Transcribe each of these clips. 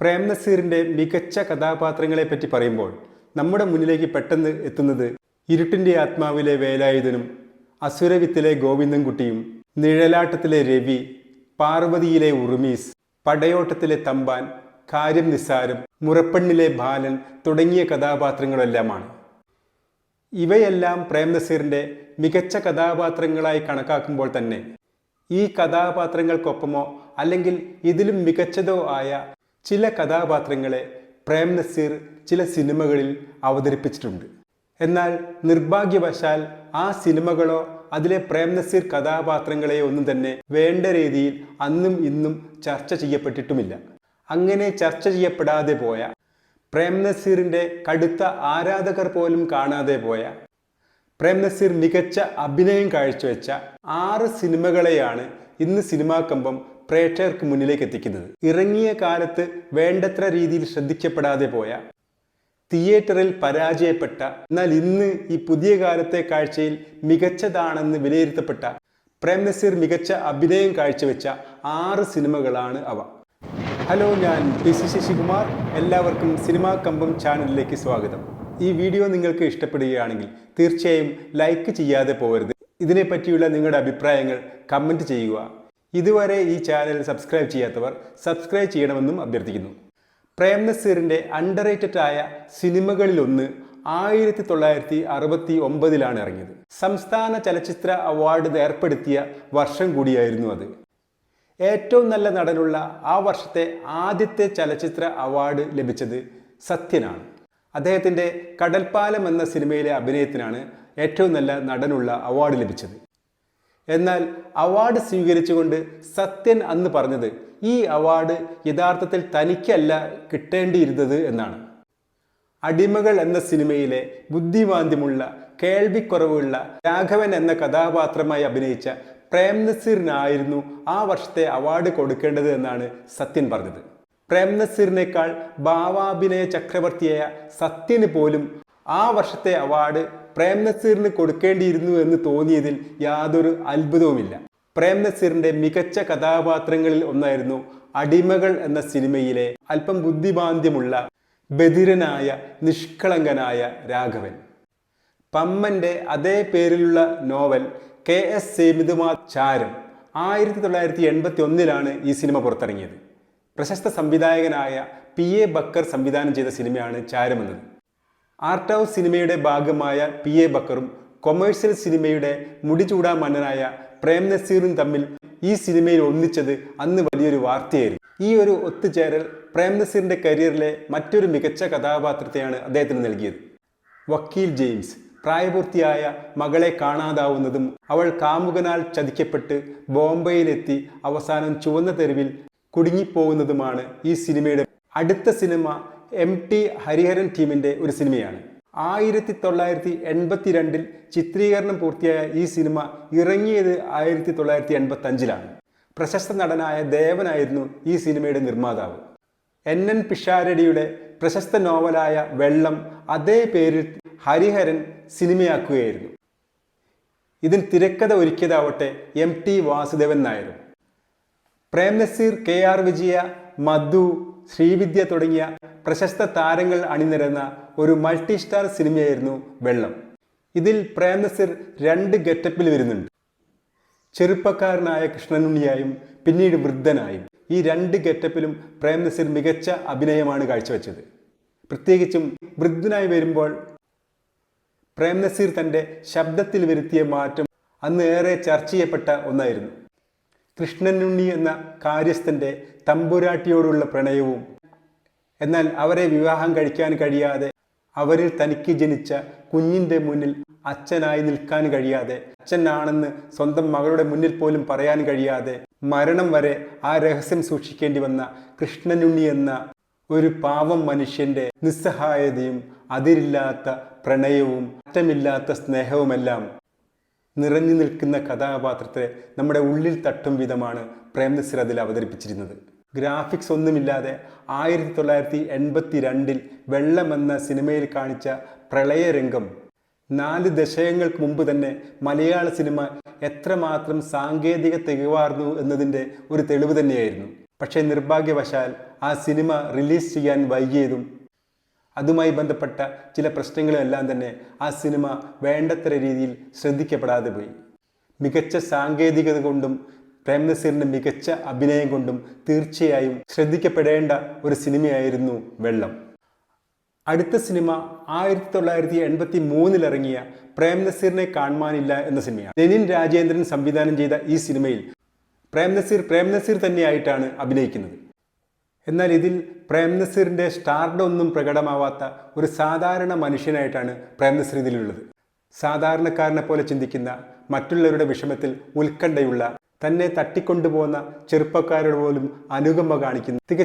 പ്രേം നസീറിന്റെ മികച്ച കഥാപാത്രങ്ങളെ പറ്റി പറയുമ്പോൾ നമ്മുടെ മുന്നിലേക്ക് പെട്ടെന്ന് എത്തുന്നത് ഇരുട്ടിന്റെ ആത്മാവിലെ വേലായുധനും അസുരവിത്തിലെ ഗോവിന്ദൻകുട്ടിയും നിഴലാട്ടത്തിലെ രവി പാർവതിയിലെ ഉറുമീസ് പടയോട്ടത്തിലെ തമ്പാൻ കാര്യം നിസ്സാരം മുറപ്പെണ്ണിലെ ബാലൻ തുടങ്ങിയ കഥാപാത്രങ്ങളെല്ലാമാണ്. ഇവയെല്ലാം പ്രേം നസീറിന്റെ മികച്ച കഥാപാത്രങ്ങളായി കണക്കാക്കുമ്പോൾ തന്നെ ഈ കഥാപാത്രങ്ങൾക്കൊപ്പമോ അല്ലെങ്കിൽ ഇതിലും മികച്ചതോ ആയ ചില കഥാപാത്രങ്ങളെ പ്രേം നസീർ ചില സിനിമകളിൽ അവതരിപ്പിച്ചിട്ടുണ്ട്. എന്നാൽ നിർഭാഗ്യവശാൽ ആ സിനിമകളോ അതിലെ പ്രേം നസീർ കഥാപാത്രങ്ങളെ ഒന്നും തന്നെ വേണ്ട രീതിയിൽ അന്നും ഇന്നും ചർച്ച ചെയ്യപ്പെട്ടിട്ടുമില്ല. അങ്ങനെ ചർച്ച ചെയ്യപ്പെടാതെ പോയ പ്രേം നസീറിന്റെ കടുത്ത ആരാധകർ പോലും കാണാതെ പോയ പ്രേം നസീർ മികച്ച അഭിനയം കാഴ്ചവെച്ച ആറ് സിനിമകളെയാണ് ഇന്ന് സിനിമാ കമ്പം പ്രേക്ഷകർക്ക് മുന്നിലേക്ക് എത്തിക്കുന്നത്. ഇറങ്ങിയ കാലത്ത് വേണ്ടത്ര രീതിയിൽ ശ്രദ്ധിക്കപ്പെടാതെ പോയ തിയേറ്ററിൽ പരാജയപ്പെട്ട എന്നാൽ ഇന്ന് ഈ പുതിയ കാലത്തെ കാഴ്ചയിൽ മികച്ചതാണെന്ന് വിലയിരുത്തപ്പെട്ട പ്രേം നസീർ മികച്ച അഭിനയം കാഴ്ചവെച്ച ആറ് സിനിമകളാണ് അവ. ഹലോ ഞാൻ പി സി ശശികുമാർ. എല്ലാവർക്കും സിനിമാ കമ്പം ചാനലിലേക്ക് സ്വാഗതം. ഈ വീഡിയോ നിങ്ങൾക്ക് ഇഷ്ടപ്പെടുകയാണെങ്കിൽ തീർച്ചയായും ലൈക്ക് ചെയ്യാതെ പോകരുത്. ഇതിനെപ്പറ്റിയുള്ള നിങ്ങളുടെ അഭിപ്രായങ്ങൾ കമന്റ് ചെയ്യുക. ഇതുവരെ ഈ ചാനൽ സബ്സ്ക്രൈബ് ചെയ്യാത്തവർ സബ്സ്ക്രൈബ് ചെയ്യണമെന്നും അഭ്യർത്ഥിക്കുന്നു. പ്രേം നസീറിന്റെ അണ്ടർ റേറ്റഡ് ആയ സിനിമകളിലൊന്ന് ആയിരത്തി തൊള്ളായിരത്തി അറുപത്തി ഒമ്പതിലാണ് ഇറങ്ങിയത്. സംസ്ഥാന ചലച്ചിത്ര അവാർഡ് ഏർപ്പെടുത്തിയ വർഷം കൂടിയായിരുന്നു അത്. ഏറ്റവും നല്ല നടനുള്ള ആ വർഷത്തെ ആദ്യത്തെ ചലച്ചിത്ര അവാർഡ് ലഭിച്ചത് സത്യനാണ്. അദ്ദേഹത്തിന്റെ കടൽപ്പാലം എന്ന സിനിമയിലെ അഭിനയത്തിനാണ് ഏറ്റവും നല്ല നടനുള്ള അവാർഡ് ലഭിച്ചത്. എന്നാൽ അവാർഡ് സ്വീകരിച്ചുകൊണ്ട് സത്യൻ അന്ന് പറഞ്ഞത് ഈ അവാർഡ് യഥാർത്ഥത്തിൽ തനിക്കല്ല കിട്ടേണ്ടിയിരുന്നത് എന്നാണ്. അടിമകൾ എന്ന സിനിമയിലെ ബുദ്ധിമാന്ദ്യമുള്ള കേൾവിക്കുറവുള്ള രാഘവൻ എന്ന കഥാപാത്രമായി അഭിനയിച്ച പ്രേം നസീറിനായിരുന്നു ആ വർഷത്തെ അവാർഡ് കൊടുക്കേണ്ടത് എന്നാണ് സത്യൻ പറഞ്ഞത്. പ്രേം നസീറിനേക്കാൾ ഭാവാഭിനയ ചക്രവർത്തിയായ സത്യന് പോലും ആ വർഷത്തെ അവാർഡ് പ്രേം നസീറിന് കൊടുക്കേണ്ടിയിരുന്നു എന്ന് തോന്നിയതിൽ യാതൊരു അത്ഭുതവുമില്ല. പ്രേം നസീറിന്റെ മികച്ച കഥാപാത്രങ്ങളിൽ ഒന്നായിരുന്നു അടിമകൾ എന്ന സിനിമയിലെ അല്പം ബുദ്ധിമാന്ദ്യമുള്ള ബധിരനായ നിഷ്കളങ്കനായ രാഘവൻ. പമ്മന്റെ അതേ പേരിലുള്ള നോവൽ കെ എസ് സേമിതുമാ ചാരം ആയിരത്തി തൊള്ളായിരത്തി എൺപത്തി ഒന്നിലാണ് ഈ സിനിമ പുറത്തിറങ്ങിയത്. പ്രശസ്ത സംവിധായകനായ പി എ ബക്കർ സംവിധാനം ചെയ്ത സിനിമയാണ് ചാരമെന്നത്. ആർട്ട് ഹൗസ് സിനിമയുടെ ഭാഗമായ പി എ ബക്കറും കൊമേഴ്സ്യൽ സിനിമയുടെ മുടിചൂടാ മന്നനായ പ്രേം നസീറും തമ്മിൽ ഈ സിനിമയിൽ ഒന്നിച്ചത് അന്ന് വലിയൊരു വാർത്തയായിരുന്നു. ഈ ഒരു ഒത്തുചേരൽ പ്രേം നസീറിന്റെ കരിയറിലെ മറ്റൊരു മികച്ച കഥാപാത്രത്തെയാണ് അദ്ദേഹത്തിന് നൽകിയത്. വക്കീൽ ജെയിംസ് പ്രായപൂർത്തിയായ മകളെ കാണാതാവുന്നതും അവൾ കാമുകനാൽ ചതിക്കപ്പെട്ട് ബോംബെയിലെത്തി അവസാനം ചുവന്ന തെരുവിൽ കുടുങ്ങിപ്പോകുന്നതുമാണ് ഈ സിനിമയുടെ അടുത്ത സിനിമ എം ടി ഹരിഹരൻ ടീമിന്റെ ഒരു സിനിമയാണ്. ആയിരത്തി തൊള്ളായിരത്തി എൺപത്തി രണ്ടിൽ ചിത്രീകരണം പൂർത്തിയായ ഈ സിനിമ ഇറങ്ങിയത് ആയിരത്തി തൊള്ളായിരത്തി എൺപത്തി അഞ്ചിലാണ് പ്രശസ്ത നടനായ ദേവനായിരുന്നു ഈ സിനിമയുടെ നിർമ്മാതാവ്. എൻ എൻ പിഷാരടിയുടെ പ്രശസ്ത നോവലായ വെള്ളം അതേ പേരിൽ ഹരിഹരൻ സിനിമയാക്കുകയായിരുന്നു. ഇതിൽ തിരക്കഥ ഒരുക്കിയതാവട്ടെ എം ടി വാസുദേവൻ നായരും. പ്രേം നസീർ കെ ആർ വിജയ മധു ശ്രീവിദ്യ തുടങ്ങിയ പ്രശസ്ത താരങ്ങൾ അണിനിരന്ന ഒരു മൾട്ടി സ്റ്റാർ സിനിമയായിരുന്നു വെള്ളം. ഇതിൽ പ്രേം നസീർ രണ്ട് ഗെറ്റപ്പിൽ വരുന്നുണ്ട്. ചെറുപ്പക്കാരനായ കൃഷ്ണനുണ്ണിയായും പിന്നീട് വൃദ്ധനായും ഈ രണ്ട് ഗെറ്റപ്പിലും പ്രേം നസീർ മികച്ച അഭിനയമാണ് കാഴ്ചവെച്ചത്. പ്രത്യേകിച്ചും വൃദ്ധനായി വരുമ്പോൾ പ്രേംനസീർ തന്റെ ശബ്ദത്തിൽ വരുത്തിയ മാറ്റം അന്ന് ഏറെ ചർച്ച ചെയ്യപ്പെട്ട ഒന്നായിരുന്നു. കൃഷ്ണനുണ്ണി എന്ന കാര്യസ്ഥന്റെ തമ്പുരാട്ടിയോടുള്ള പ്രണയവും എന്നാൽ അവരെ വിവാഹം കഴിക്കാൻ കഴിയാതെ അവരിൽ തനിക്ക് ജനിച്ച കുഞ്ഞിന്റെ മുന്നിൽ അച്ഛനായി നിൽക്കാൻ കഴിയാതെ അച്ഛനാണെന്ന് സ്വന്തം മകളുടെ മുന്നിൽ പോലും പറയാൻ കഴിയാതെ മരണം വരെ ആ രഹസ്യം സൂക്ഷിക്കേണ്ടി വന്ന കൃഷ്ണനുണ്ണി എന്ന ഒരു പാവം മനുഷ്യന്റെ നിസ്സഹായതയും അതിരില്ലാത്ത പ്രണയവും അറ്റമില്ലാത്ത സ്നേഹവുമെല്ലാം നിറഞ്ഞു നിൽക്കുന്ന കഥാപാത്രത്തെ നമ്മുടെ ഉള്ളിൽ തട്ടും വിധമാണ് പ്രേംനസിർ അതിൽ അവതരിപ്പിച്ചിരുന്നത്. ഗ്രാഫിക്സ് ഒന്നുമില്ലാതെ ആയിരത്തി തൊള്ളായിരത്തി എൺപത്തി രണ്ടിൽ വെള്ളം എന്ന സിനിമയിൽ കാണിച്ച പ്രളയരംഗം. നാല് ദശകങ്ങൾക്ക് മുമ്പ് തന്നെ മലയാള സിനിമ എത്രമാത്രം സാങ്കേതിക തികവാർന്നു എന്നതിന്റെ ഒരു തെളിവ് തന്നെയായിരുന്നു. പക്ഷേ നിർഭാഗ്യവശാൽ ആ സിനിമ റിലീസ് ചെയ്യാൻ വൈകിയതും അതുമായി ബന്ധപ്പെട്ട ചില പ്രശ്നങ്ങളെല്ലാം തന്നെ ആ സിനിമ വേണ്ടത്ര രീതിയിൽ ശ്രദ്ധിക്കപ്പെടാതെ പോയി. മികച്ച സാങ്കേതികത കൊണ്ടും പ്രേം നസീറിന്റെ മികച്ച അഭിനയം കൊണ്ടും തീർച്ചയായും ശ്രദ്ധിക്കപ്പെടേണ്ട ഒരു സിനിമയായിരുന്നു വെള്ളം. അടുത്ത സിനിമ ആയിരത്തി തൊള്ളായിരത്തി എൺപത്തി മൂന്നിലിറങ്ങിയ പ്രേം നസീറിനെ കാണുവാനില്ല എന്ന സിനിമയാണ്. ലെനിൻ രാജേന്ദ്രൻ സംവിധാനം ചെയ്ത ഈ സിനിമയിൽ പ്രേം നസീർ പ്രേം നസീർ തന്നെയായിട്ടാണ് അഭിനയിക്കുന്നത്. എന്നാൽ ഇതിൽ പ്രേം നസീറിന്റെ സ്റ്റാർഡൊന്നും പ്രകടമാവാത്ത ഒരു സാധാരണ മനുഷ്യനായിട്ടാണ് പ്രേം നസീർ ഇതിലുള്ളത്. സാധാരണക്കാരനെ പോലെ ചിന്തിക്കുന്ന മറ്റുള്ളവരുടെ വിഷമത്തിൽ ഉത്കണ്ഠയുള്ള തന്നെ തട്ടിക്കൊണ്ടുപോകുന്ന ചെറുപ്പക്കാരോട് പോലും അനുകമ്പ കാണിക്കുന്ന. തിക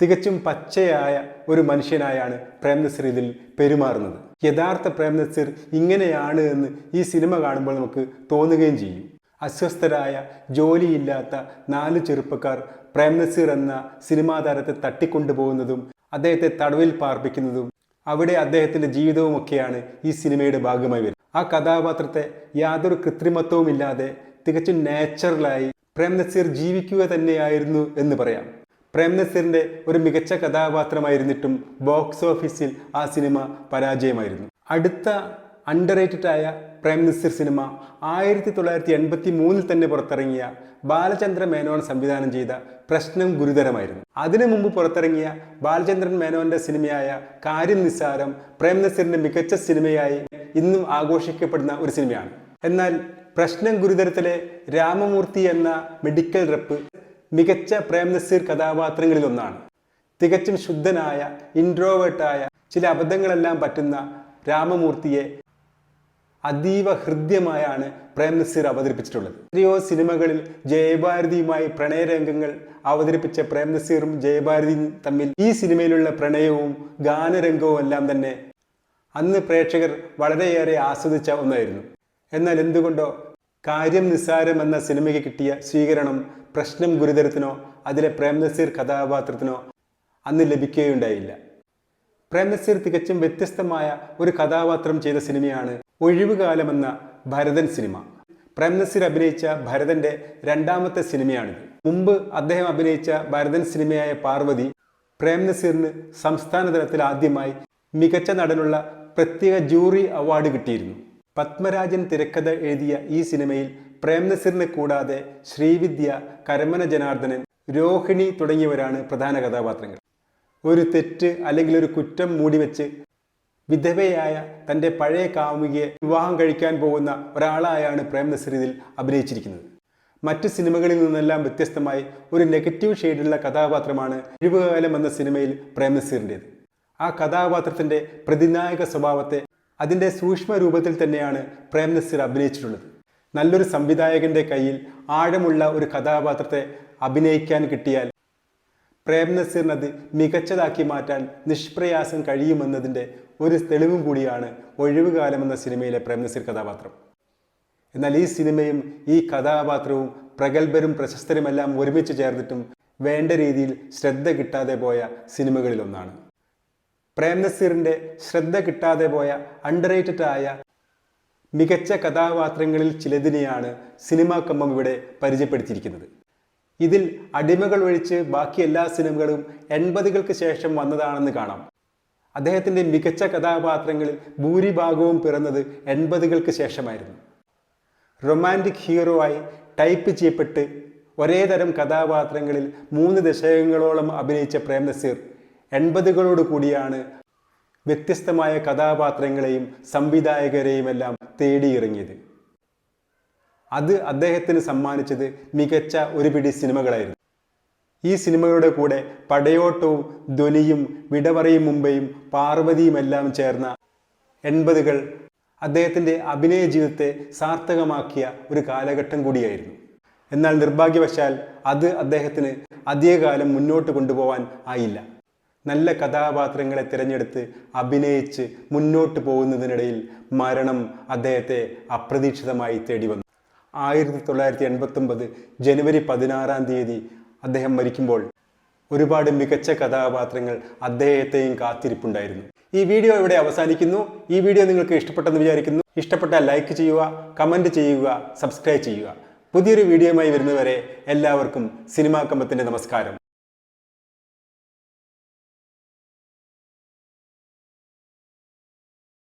തികച്ചും പച്ചയായ ഒരു മനുഷ്യനായാണ് പ്രേംനസീർ ഇതിൽ പെരുമാറുന്നത്. യഥാർത്ഥ പ്രേംനസീർ ഇങ്ങനെയാണ് എന്ന് ഈ സിനിമ കാണുമ്പോൾ നമുക്ക് തോന്നുകയും ചെയ്യും. അസ്വസ്ഥരായ ജോലിയില്ലാത്ത നാല് ചെറുപ്പക്കാർ പ്രേംനസീർ എന്ന സിനിമാ താരത്തെ തട്ടിക്കൊണ്ടുപോകുന്നതും അദ്ദേഹത്തെ തടവിൽ പാർപ്പിക്കുന്നതും അവിടെ അദ്ദേഹത്തിന്റെ ജീവിതവുമൊക്കെയാണ് ഈ സിനിമയുടെ ഭാഗമായി വരുന്നത്. ആ കഥാപാത്രത്തെ യാതൊരു കൃത്രിമത്വവുമില്ലാതെ തികച്ചും നാച്ചുറലായി പ്രേം നസീർ ജീവിക്കുക തന്നെയായിരുന്നു എന്ന് പറയാം. പ്രേം നസീറിന്റെ ഒരു മികച്ച കഥാപാത്രമായിരുന്നിട്ടും ബോക്സ് ഓഫീസിൽ ആ സിനിമ പരാജയമായിരുന്നു. അടുത്ത അണ്ടർ ആയ പ്രേം നസീർ സിനിമ ആയിരത്തി തൊള്ളായിരത്തി എൺപത്തി മൂന്നിൽ തന്നെ പുറത്തിറങ്ങിയ ബാലചന്ദ്ര മേനോൻ സംവിധാനം ചെയ്ത പ്രശ്നം ഗുരുതരമായിരുന്നു. അതിനു മുമ്പ് പുറത്തിറങ്ങിയ ബാലചന്ദ്രൻ മേനോന്റെ സിനിമയായ കാര്യം നിസ്സാരം പ്രേം നസീറിന്റെ മികച്ച സിനിമയായി ഇന്നും ആഘോഷിക്കപ്പെടുന്ന ഒരു സിനിമയാണ്. എന്നാൽ പ്രശ്നം ഗുരുതരത്തിലെ രാമമൂർത്തി എന്ന മെഡിക്കൽ റെപ്പ് മികച്ച പ്രേം നസീർ കഥാപാത്രങ്ങളിൽ ഒന്നാണ് തികച്ചും ശുദ്ധനായ ഇൻട്രോവേർട്ടായ ചില അബദ്ധങ്ങളെല്ലാം പറ്റുന്ന രാമമൂർത്തിയെ അതീവ ഹൃദ്യമായാണ് പ്രേം നസീർ അവതരിപ്പിച്ചിട്ടുള്ളത്. എത്രയോ സിനിമകളിൽ ജയഭാരതിയുമായി പ്രണയരംഗങ്ങൾ അവതരിപ്പിച്ച പ്രേം നസീറും ജയഭാരതിയും തമ്മിൽ ഈ സിനിമയിലുള്ള പ്രണയവും ഗാനരംഗവും എല്ലാം തന്നെ അന്ന് പ്രേക്ഷകർ വളരെയേറെ ആസ്വദിച്ച ഒന്നായിരുന്നു. എന്നാൽ എന്തുകൊണ്ടോ കാര്യം നിസ്സാരം എന്ന സിനിമയ്ക്ക് കിട്ടിയ സ്വീകരണം പ്രശ്നം ഗുരുതരത്തിനോ അതിലെ പ്രേംനസീർ കഥാപാത്രത്തിനോ അന്ന് ലഭിക്കുകയുണ്ടായില്ല. പ്രേംനസീർ തികച്ചും വ്യത്യസ്തമായ ഒരു കഥാപാത്രം ചെയ്ത സിനിമയാണ് ഒഴിവുകാലം എന്ന ഭരതൻ സിനിമ. പ്രേംനസീർ അഭിനയിച്ച ഭരതന്റെ രണ്ടാമത്തെ സിനിമയാണിത്. മുമ്പ് അദ്ദേഹം അഭിനയിച്ച ഭരതൻ സിനിമയായ പാർവതി പ്രേംനസീറിന് സംസ്ഥാന തലത്തിൽ ആദ്യമായി മികച്ച നടനുള്ള പ്രത്യേക ജൂറി അവാർഡ് കിട്ടിയിരുന്നു. പത്മരാജൻ തിരക്കഥ എഴുതിയ ഈ സിനിമയിൽ പ്രേം നസീറിനെ കൂടാതെ ശ്രീവിദ്യ കരമന ജനാർദ്ദനൻ രോഹിണി തുടങ്ങിയവരാണ് പ്രധാന കഥാപാത്രങ്ങൾ. ഒരു തെറ്റ് അല്ലെങ്കിൽ ഒരു കുറ്റം മൂടിവെച്ച് വിധവയായ തന്റെ പഴയ കാമുകിയെ വിവാഹം കഴിക്കാൻ പോകുന്ന ഒരാളായാണ് പ്രേം നസീർ ഇതിൽ അഭിനയിച്ചിരിക്കുന്നത്. മറ്റ് സിനിമകളിൽ നിന്നെല്ലാം വ്യത്യസ്തമായി ഒരു നെഗറ്റീവ് ഷെയ്ഡുള്ള കഥാപാത്രമാണ് എഴുപകാലം എന്ന സിനിമയിൽ പ്രേം ആ കഥാപാത്രത്തിന്റെ പ്രതിനായക സ്വഭാവത്തെ അതിന്റെ സൂക്ഷ്മ രൂപത്തിൽ തന്നെയാണ് പ്രേം നസീർ അഭിനയിച്ചിട്ടുള്ളത്. നല്ലൊരു സംവിധായകന്റെ കയ്യിൽ ആഴമുള്ള ഒരു കഥാപാത്രത്തെ അഭിനയിക്കാൻ കിട്ടിയാൽ പ്രേം നസീറിന് അത് മികച്ചതാക്കി മാറ്റാൻ നിഷ്പ്രയാസം കഴിയുമെന്നതിന്റെ ഒരു തെളിവും കൂടിയാണ് ഒഴിവുകാലം എന്ന സിനിമയിലെ പ്രേം നസീർ കഥാപാത്രം. എന്നാൽ ഈ സിനിമയും ഈ കഥാപാത്രവും പ്രഗത്ഭരും പ്രശസ്തരുമെല്ലാം ഒരുമിച്ച് ചേർന്നിട്ടും വേണ്ട രീതിയിൽ ശ്രദ്ധ കിട്ടാതെ പോയ സിനിമകളിലൊന്നാണ്. പ്രേം ശ്രദ്ധ കിട്ടാതെ പോയ അണ്ടർ ആയ മികച്ച കഥാപാത്രങ്ങളിൽ ചിലതിനെയാണ് സിനിമാ കമ്പം ഇവിടെ പരിചയപ്പെടുത്തിയിരിക്കുന്നത്. ഇതിൽ അടിമകൾ ഒഴിച്ച് ബാക്കി എല്ലാ സിനിമകളും എൺപതുകൾക്ക് ശേഷം വന്നതാണെന്ന് കാണാം. അദ്ദേഹത്തിന്റെ മികച്ച കഥാപാത്രങ്ങളിൽ ഭൂരിഭാഗവും പിറന്നത് എൺപതുകൾക്ക് ശേഷമായിരുന്നു. റൊമാന്റിക് ഹീറോ ആയി ടൈപ്പ് ചെയ്യപ്പെട്ട് ഒരേ തരം കഥാപാത്രങ്ങളിൽ മൂന്ന് ദശകങ്ങളോളം അഭിനയിച്ച പ്രേം നസീർ എൺപതുകളോട് കൂടിയാണ് വ്യത്യസ്തമായ കഥാപാത്രങ്ങളെയും സംവിധായകരെയും എല്ലാം തേടിയിറങ്ങിയത്. അത് അദ്ദേഹത്തിന് സമ്മാനിച്ചത് മികച്ച ഒരു പിടി സിനിമകളായിരുന്നു. ഈ സിനിമകളുടെ കൂടെ പടയോട്ടവും ധ്വനിയും വിടവറയും മുമ്പയും പാർവതിയുമെല്ലാം ചേർന്ന എൺപതുകൾ അദ്ദേഹത്തിന്റെ അഭിനയ ജീവിതത്തെ സാർത്ഥകമാക്കിയ ഒരു കാലഘട്ടം കൂടിയായിരുന്നു. എന്നാൽ നിർഭാഗ്യവശാൽ അത് അദ്ദേഹത്തിന് അധികകാലം മുന്നോട്ട് കൊണ്ടുപോകാൻ ആയില്ല. നല്ല കഥാപാത്രങ്ങളെ തിരഞ്ഞെടുത്ത് അഭിനയിച്ച് മുന്നോട്ട് പോകുന്നതിനിടയിൽ മരണം അദ്ദേഹത്തെ അപ്രതീക്ഷിതമായി തേടി വന്നു. ആയിരത്തി തൊള്ളായിരത്തി എൺപത്തൊമ്പത് ജനുവരി പതിനാറാം തീയതി അദ്ദേഹം മരിക്കുമ്പോൾ ഒരുപാട് മികച്ച കഥാപാത്രങ്ങൾ അദ്ദേഹത്തെയും കാത്തിരിപ്പുണ്ടായിരുന്നു. ഈ വീഡിയോ ഇവിടെ അവസാനിക്കുന്നു. ഈ വീഡിയോ നിങ്ങൾക്ക് ഇഷ്ടപ്പെട്ടെന്ന് വിചാരിക്കുന്നു. ഇഷ്ടപ്പെട്ടാൽ ലൈക്ക് ചെയ്യുക കമന്റ് ചെയ്യുക സബ്സ്ക്രൈബ് ചെയ്യുക. പുതിയൊരു വീഡിയോയുമായി വരുന്നവരെ എല്ലാവർക്കും സിനിമാ കമ്പത്തിന്റെ നമസ്കാരം.